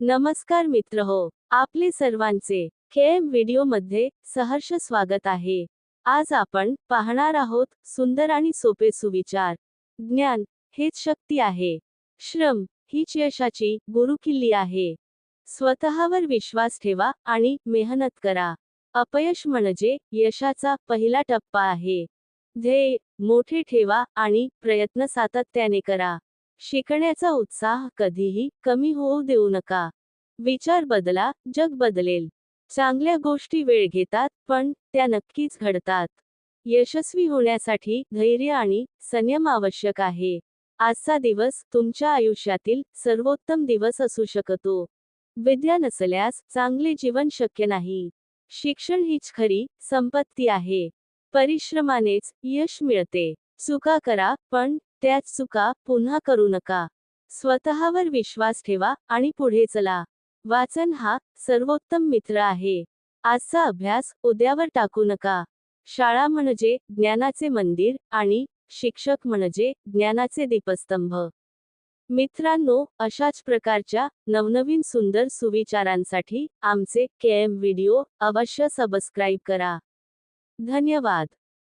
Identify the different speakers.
Speaker 1: नमस्कार मित्र हो आपले सर्वांचे केएम व्हिडिओमध्ये सहर्ष स्वागत आहे. आज आपण पाहणार आहोत सुंदर आणि सोपे सुविचार. ज्ञान हेच शक्ती आहे. श्रम हीच यशाची गुरुकिल्ली आहे. स्वतःवर विश्वास ठेवा आणि मेहनत करा. अपयश म्हणजे यशाचा पहिला टप्पा आहे. ध्येय मोठे ठेवा आणि प्रयत्न सातत्याने करा. शिकण्याचा उत्साह कधीही कमी होऊ देऊ नका. विचार बदला जग बदलेल. चांगल्या गोष्टी वेळ घेतात पण त्या नक्कीच घडतात. यशस्वी होण्यासाठी धैर्य आणि संयम आवश्यक आहे. आजचा दिवस तुमच्या आयुष्यातील सर्वोत्तम दिवस असू शकतो. विद्या नसल्यास चांगले जीवन शक्य नाही. शिक्षण हीच खरी संपत्ती आहे. परिश्रमानेच यश मिळते. चुका करा पण त्याच चुका पुन्हा करू नका. स्वतःवर विश्वास ठेवा आणि पुढे चला. वाचन हा सर्वोत्तम मित्र आहे. आजचा अभ्यास उद्यावर टाकू नका. शाळा म्हणजे ज्ञानाचे मंदिर आणि शिक्षक म्हणजे ज्ञानाचे दीपस्तंभ. मित्रांनो अशाच प्रकारच्या नवनवीन सुंदर सुविचारांसाठी आमचे केएम व्हिडिओ अवश्य सबस्क्राईब करा. धन्यवाद.